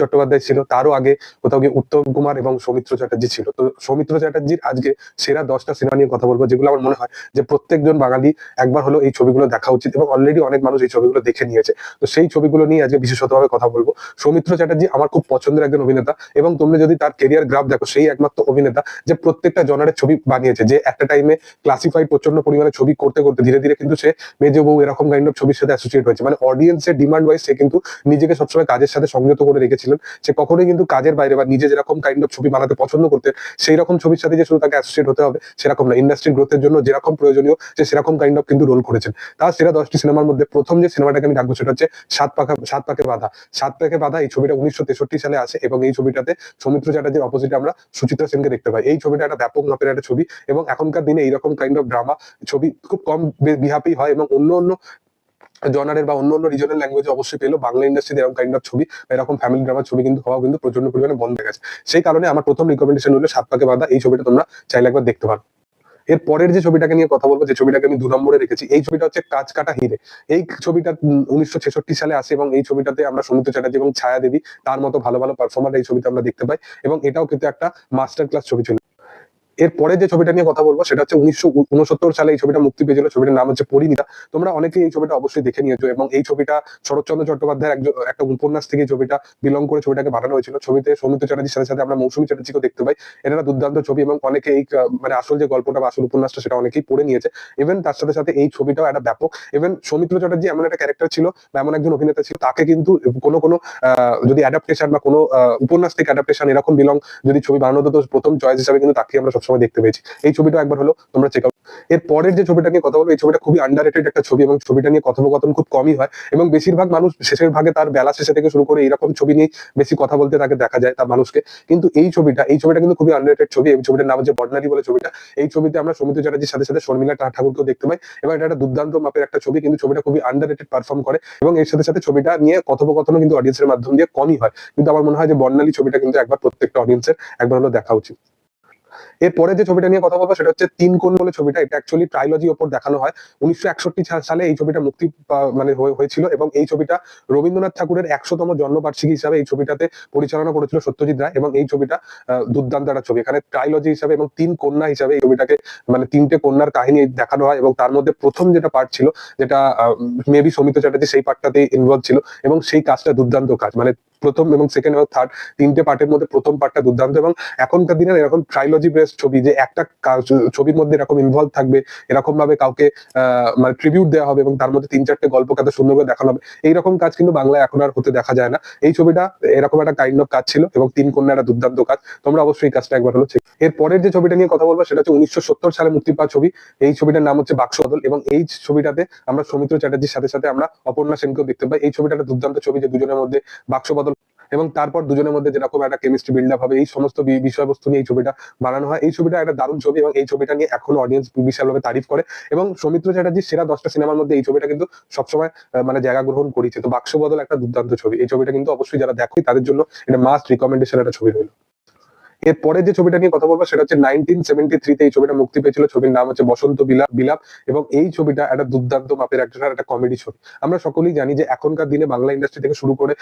চট্টোপাধ্যায় ছিল, তারও আগে কোথাও গিয়ে উত্তম কুমার এবং সৌমিত্র চ্যাটার্জি ছিল। তো সৌমিত্র চ্যাটার্জির আজকে সেরা দশটা সিনেমা নিয়ে কথা বলব, যেগুলো আমার মনে হয় যে প্রত্যেকজন বাঙালি একবার হলো এই ছবিগুলো দেখা উচিত এবং অলরেডি অনেক মানুষ এই ছবিগুলো দেখে নিয়েছে। তো সেই ছবিগুলো নিয়ে আজকে বিশেষতভাবে কথা বলব। সৌমিত্র চ্যাটার্জি আমার খুব পছন্দের একজন অভিনেতা এবং তুমি যদি তার কেরিয়ার গ্রাফ দেখো, সেই একমাত্র অভিনেতা যে প্রত্যেকটা জনারের ছবি বানিয়েছে। যে একটা টাইমে ক্লাসিফাইড প্রচণ্ড পরিমাণে ছবি করতে করতে ধীরে ধীরে কিন্তু সে মেজে বউ এরকম কাইন্ড অফ ছবির সাথে অ্যাসোসিয়েট হয়েছে। মানে অডিয়েন্সের ডিমান্ড ওয়াইজ সে কিন্তু নিজেকে সবসময় কাজের সাথে সংযত করে রেখেছিলেন। সে কখনোই কিন্তু কাজের বাইরে বা নিজে যেরকম কাইন্ড অফ ছবি বানাতে পছন্দ করতে সেই রকম ছবির সাথে যে শুধু তাকে অ্যাসোসিয়েট হতে হবে, সেরকম না। ইন্ডাস্ট্রির গ্রোথের জন্য যেরকম প্রয়োজনীয়, সে সেরকম কাইন্ড অফ কিন্তু রোল করেছেন। তার সেরা দশটি সিনেমার মধ্যে প্রথম যে সিনেমাটাকে আমি রাখব, সেটা হচ্ছে সাত পাখা সাত পাকে বাধা। সাত পাকে বাধা এই ছবিটা উনিশশো তেষট্টি সালে আসে এবং এই ছবিটাতে সৌমিত্র চ্যাটার্জির অপোজিটে আমরা সুচিত্রা সেনকে দেখতে পাই। এই ছবিটা একটা ব্যাপক মাপের একটা ছবি এবং এখনকার দিনে এইরকম কাইন্ড অফ ড্রামা ছবি খুব কম বে- বিহাপেই হয় এবং অন্য অন্য জনারের বা অন্য অন্য রিজনাল ল্যাঙ্গুয়েজে অবশ্যই পেল। বাংলা ইন্ডাস্ট্রিতে এরকম কাইন্ড অফ ছবি এরকম ফ্যামিলি ড্রামার ছবি কিন্তু হওয়া কিন্তু প্রচণ্ড পরিমাণে বন্ধ হয়ে গেছে। সেই কারণে আমার প্রথম রিকমেন্ডেশন হলো সাত পাকে বাঁধা। এই ছবিটা তোমরা চাইলে একবার দেখতে পারো। এর পরের যে ছবিটাকে নিয়ে কথা বলব, যে ছবিটাকে আমি দু নম্বরে রেখেছি, এই ছবিটা হচ্ছে কাজ কাটা হিরে। এই ছবিটা উনিশশো ছেষট্টি সালে আসে এবং এই ছবিটাতে আমরা সৌমিত্র চ্যাটার্জি এবং ছায়া দেবী, তার মতো ভালো ভালো পারফর্মার এই ছবিতে আমরা দেখতে পাই এবং এটাও কিন্তু একটা মাস্টার ক্লাস ছবি ছিল। এর পরে যে ছবিটা নিয়ে কথা বলব, সেটা হচ্ছে উনিশশো উনসত্তর সালে এই ছবিটা মুক্তি পেয়েছিল, ছবিটার নাম হচ্ছে পরিণীতা। তোমরা অনেকেই এই ছবিটা অবশ্যই দেখে নিয়েছো এবং এই ছবিটা শরৎচন্দ্র চট্টোপাধ্যায়ের একজন, একটা উপন্যাস থেকে ছবিটা বিলং করে ছবিটাকে বানানো হয়েছিল। ছবিতে সৌমিত্র চ্যাটার্জির সাথে সাথে আমরা মৌসুমী চ্যাটার্জিকেও দেখতে পাই। এটা দুর্দান্ত ছবি এবং অনেকে এই মানে আসল যে গল্পটা বা আসল উপন্যাসটা সেটা অনেকেই পড়ে নিয়েছে। ইভেন তার সাথে সাথে এই ছবিটাও একটা ব্যাপক। ইভেন সৌমিত্র চ্যাটার্জি এমন একটা ক্যারেক্টার ছিল বা এমন একজন অভিনেতা ছিল, তাকে কিন্তু কোনো কোনো যদি অ্যাডাপ্টেশন বা কোনো উপন্যাস থেকে অ্যাডাপ্টেশন এরকম বিলং যদি ছবি বানানো হতো প্রথম চয়েস হিসাবে কিন্তু তাকে আমরা সবসময় দেখতে পেয়েছি। এই ছবিটা একবার হলো, তোমরা চেক আউট এর পরের যে ছবিটা নিয়ে কথা বলব, এই ছবিটা খুবই আন্ডার একটা ছবি এবং ছবিটা নিয়ে কথোপকথন খুব কমই হয় এবং বেশিরভাগ মানুষ, শেষের ভাগে তার বেলা শেষে থেকে শুরু করে এইরকম ছবি নিয়ে বেশি কথা বলতে তাকে দেখা যায় তার মানুষকে। কিন্তু এই ছবিটা এই ছবিটা কিন্তু খুবই আন্ডার ছবি। এই ছবিটার নাম হচ্ছে বর্ণালী বলে ছবিটা। এই ছবিতে আমরা সৌমিত্র চ্যাটার্জির সাথে সাথে শর্মিলা ঠাকুরকেও দেখতে পাই। এবং এটা একটা দুর্দান্ত মাপের একটা ছবি, কিন্তু ছবিটা খুবই আন্ডার পারফর্ম করে এবং এর সাথে সাথে ছবিটা নিয়ে কথোপকথনও কিন্তু অডিয়েন্সের মাধ্যম দিয়ে কমই হয়। কিন্তু আমার মনে হয় যে বর্ণালী ছবিটা কিন্তু একবার প্রত্যেকটা অডিয়েন্সের একবার হলো দেখা উচিত। এরপরে যে ছবিটা নিয়ে কথা বলব সেটা হচ্ছে তিন কোণ বলে ছবিটা। এটা অ্যাকচুয়ালি ট্রাইলজি ওপর দেখানো হয়। উনিশশো একষট্টি সালে এই ছবিটা মুক্তি মানে হয়েছিল এবং এই ছবিটা রবীন্দ্রনাথ ঠাকুরের একশোতম জন্মবার্ষিকী হিসাবে এই ছবিটাতে পরিচালনা করেছিল সত্যজিৎ রায় এবং এই ছবিটা দুর্দান্ত একটা ছবি। এখানে ট্রাইলজি হিসাবে এবং তিন কন্যা হিসাবে এই ছবিটাকে মানে তিনটে কন্যার কাহিনী দেখানো হয় এবং তার মধ্যে প্রথম যেটা পার্ট ছিল, যেটা মেবি সৌমিত্র চ্যাটার্জি সেই পার্টটাতেই ইনভলভ ছিল এবং সেই কাজটা দুর্দান্ত কাজ। মানে প্রথম এবং সেকেন্ড এবং থার্ড তিনটে পার্টের মধ্যে প্রথম পার্টটা দুর্দান্ত এবং এখনকার দিনে এরকম ট্রাইলজি বেস্ট ছবি যে একটা ছবির মধ্যে এরকম ইনভলভ থাকবে এরকম ভাবে কাউকে মানে ট্রিবিউট দেওয়া হবে এবং তার মধ্যে তিন চারটে গল্প কত সুন্দর করে দেখানো হবে, এইরকম কাজ কিন্তু বাংলায় এখন আর হতে দেখা যায় না। এই ছবিটা এরকম একটা কাইন্ড অফ কাজ ছিল এবং তিন কন্যা একটা দুর্দান্ত কাজ। তোমরা অবশ্যই কাজটা একবার হলো এর পরের যে ছবিটা নিয়ে কথা বলব সেটা হচ্ছে উনিশশো সত্তর সালে মুক্তি পাওয়া ছবি। এই ছবিটার নাম হচ্ছে বাক্স বদল এবং এই ছবিটাতে আমরা সৌমিত্র চ্যাটার্জির সাথে সাথে আমরা অপর্ণা সেনকেও দেখতে পাই। এই ছবিটা একটা দুর্দান্ত ছবি যে দুজনের মধ্যে বাক্স বদল এবং তারপর দুজনের মধ্যে যেরকম একটা কেমিস্ট্রি বিল্ড আপ হবে, এই সমস্ত বিষয়বস্তু নিয়ে এই ছবিটা বানানো হয়। এই ছবিটা একটা দারুণ ছবি এবং এই ছবিটা নিয়ে এখনও অডিয়েন্স বিশালভাবে তারিফ করে। এবং সৌমিত্র চ্যাটার্জির সেরা দশটা সিনেমার মধ্যে এই ছবিটা কিন্তু সবসময় মানে জায়গা গ্রহণ করেছে। তো বাক্স বদল একটা দুর্দান্ত ছবি। এই ছবিটা কিন্তু অবশ্যই যারা দেখো, তাদের জন্য এটা মাস্ট রিকমেন্ডেশন একটা ছবি রইল। এর পরে যে ছবিটা নিয়ে কথা বলব সেটা হচ্ছে নাইনটিন সেভেন্টি থ্রিতে এই ছবিটা মুক্তি পেয়েছিল। ছবির নাম হচ্ছে বসন্ত বিলাপ বিলাপ এবং এই ছবিটা একটা দুর্দান্ত মাপের একটা একটা কমেডি ছবি। আমরা সকলেই জানি যে এখনকার দিনে বাংলা ইন্ডাস্ট্রি থেকে শুরু করে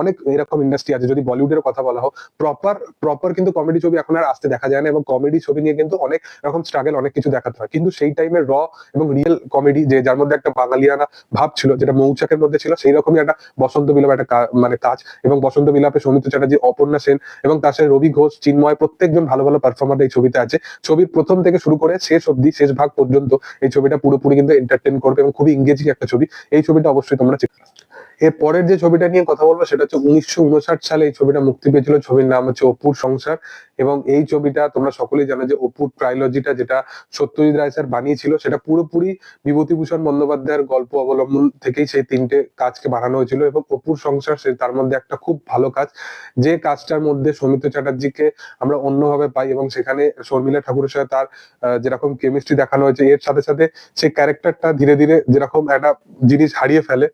অনেক এরকম ইন্ডাস্ট্রি আছে। যদি বলিউডের কথা বলা হোক প্রপার প্রপার কিন্তু কমেডি ছবি এখন আর আসতে দেখা যায় না এবং কমেডি ছবি নিয়ে কিন্তু অনেক রকম স্ট্রাগল অনেক কিছু দেখাতে হয়। কিন্তু সেই টাইমে র এবং রিয়েল কমেডি যে, যার মধ্যে একটা বাঙালিয়ানা ভাব ছিল, যেটা মৌচাকের মধ্যে ছিল, সেই রকমই একটা বসন্ত বিলাপ একটা মানে কাজ এবং বসন্ত বিলাপে সৌমিত্র চ্যাটার্জি, অপর্ণা সেন এবং তার সাথে রবি ঘোষ চিন্ময় প্রত্যেকজন ভালো ভালো পারফর্মার এই ছবিতে আছে ছবি প্রথম থেকে শুরু করে শেষ অব্দি শেষ ভাগ পর্যন্ত এই ছবিটা পুরোপুরি কিন্তু এন্টারটেন করবে এবং খুবই ইংগেজিং একটা ছবি এই ছবিটা অবশ্যই তোমরা চেক। এর পরের যে ছবিটা নিয়ে কথা বলব সেটা হচ্ছে উনিশশো উনষাট সালে এই ছবিটা মুক্তি পেয়েছিল। ছবির নাম হচ্ছে অপুর সংসার এবং এই ছবিটা তোমরা সকলেই জানো যে অপুর ট্রাইলজিটা যেটা সত্যজিৎ রায় স্যার বানিয়েছিল, সেটা পুরোপুরি বিভূতিভূষণ বন্দ্যোপাধ্যায়ের গল্প অবলম্বন থেকেই সেই তিনটে কাজকে বানানো হয়েছিল এবং অপুর সংসার সে তার মধ্যে একটা খুব ভালো কাজ। যে কাজটার মধ্যে সৌমিত্র চ্যাটার্জিকে আমরা অন্যভাবে পাই এবং সেখানে শর্মিলা ঠাকুরের সাথে তার যেরকম কেমিস্ট্রি দেখানো হয়েছে, এর সাথে সাথে সেই ক্যারেক্টারটা ধীরে ধীরে যেরকম একটা জিনিস হারিয়ে ফেলে।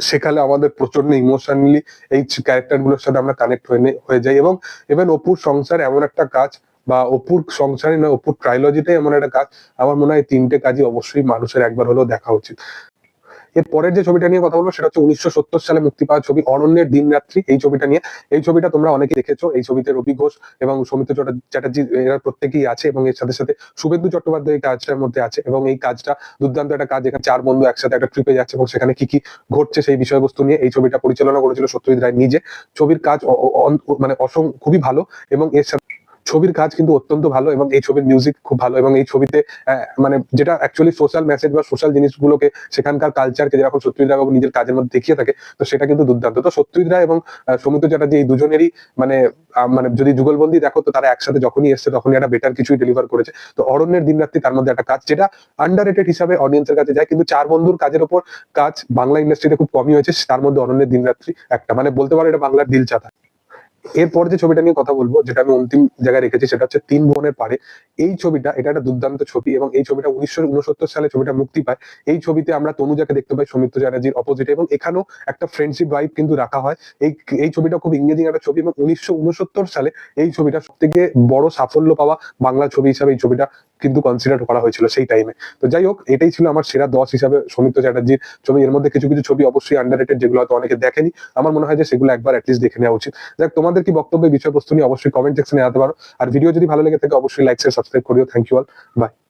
সেখানে আমাদের প্রচণ্ড ইমোশনালি এই ক্যারেক্টারগুলোর সাথে আমরা কানেক্ট হয়ে হয়ে যাই এবং ইভেন অপুর সংসার এমন একটা কাজ বা অপুর সংসারে নয়, অপুর ট্রাইলজিটাই এমন একটা কাজ। আমার মনে হয় তিনটে কাজই অবশ্যই মানুষের একবার হলেও দেখা উচিত। এর পরের যে ছবিটা নিয়ে কথা বলব, সেটা হচ্ছে উনিশশো সত্তর সালে মুক্তি পাওয়া ছবি অরণ্যের দিন রাত্রি। এই ছবিটা নিয়ে, এই ছবিটা তোমরা অনেকে দেখেছ। এই ছবিতে রবি ঘোষ এবং সৌমিত্র চ্যাটার্জি, এরা প্রত্যেকেই আছে এবং এর সাথে সাথে শুভেন্দু চট্টোপাধ্যায় এই কাজটার মধ্যে আছে এবং এই কাজটা দুর্দান্ত একটা কাজ। এখানে চার বন্ধু একসাথে একটা ট্রিপে যাচ্ছে এবং সেখানে কি কি ঘটছে সেই বিষয়বস্তু নিয়ে এই ছবিটা পরিচালনা করেছিল সত্যজিৎ রায় নিজে। ছবির কাজ মানে অসং, খুবই ভালো এবং এর সাথে ছবির কাজ কিন্তু অত্যন্ত ভালো এবং এই ছবির মিউজিক খুব ভালো এবং এই ছবিতে মানে যেটা অ্যাকচুয়ালি সোশ্যাল মেসেজ বা সোশ্যাল জিনিসগুলোকে সেখানকার কালচারকে যেরকম সত্যজিৎ রায় নিজের কাজের মধ্যে দেখিয়ে থাকে তো সেটা কিন্তু দুর্দান্ত। তো সত্যজিৎ রায় এবং আহ, সৌমিত্র চ্যাটার্জি এই দুজনেরই মানে মানে যদি যুগলবন্দি দেখো তো তারা একসাথে যখনই এসছে তখনই একটা বেটার কিছুই ডেলিভার করেছে। তো অরণ্যের দিন রাত্রি তার মধ্যে একটা কাজ যেটা আন্ডার রেটেড হিসাবে অডিয়েন্সের কাছে যায় কিন্তু চার বন্ধুর কাজের উপর কাজ বাংলা ইন্ডাস্ট্রিতে খুব কমই হয়েছে তার মধ্যে অরণ্যের দিন রাত্রি একটা। মানে বলতে পারো এটা বাংলার দিল চাতা এরপর যে ছবিটা নিয়ে কথা বলব, যেটা আমি অন্তিম জায়গায় রেখেছি, সেটা হচ্ছে তিন বোনের পারে এই ছবিটা, এটা একটা দুর্দান্ত ছবি এবং এই ছবিটা উনিশশো উনসত্তর সালে ছবিটা মুক্তি পায়। এই ছবিতে আমরা তনুজাকে দেখতে পাই সৌমিত্র চ্যাটার্জির অপোজিট এবং এখানেও একটা ফ্রেন্ডশিপ ভাইব কিন্তু রাখা হয়। এই এই ছবিটা খুব ইংরেজি একটা ছবি এবং উনিশশো উনসত্তর সালে এই ছবিটা সব থেকে বড় সাফল্য পাওয়া বাংলা ছবি হিসাবে এই ছবিটা কিন্তু কনসিডার করা হয়েছিল সেই টাইমে তো যাই হোক, এটাই ছিল আমার সেরা দশ হিসাবে সৌমিত্র চ্যাটার্জির ছবি। এর মধ্যে কিছু কিছু ছবি অবশ্যই আন্ডার যেগুলো হয়তো অনেকে দেখেনি। আমার মনে হয় যে সেগুলো একবার অ্যাটলিস্ট দেখে নেওয়া উচিত। যাক, তোমাদের কি বক্তব্য বিষয়বস্তু নিয়ে অবশ্যই কমেন্ট সেকশনে জানাতে পারো। আর ভিডিও যদি ভালো লেগে থাকে, অবশ্যই লাইক শেয়ার সাবস্ক্রাইব করিও। Thank you all bye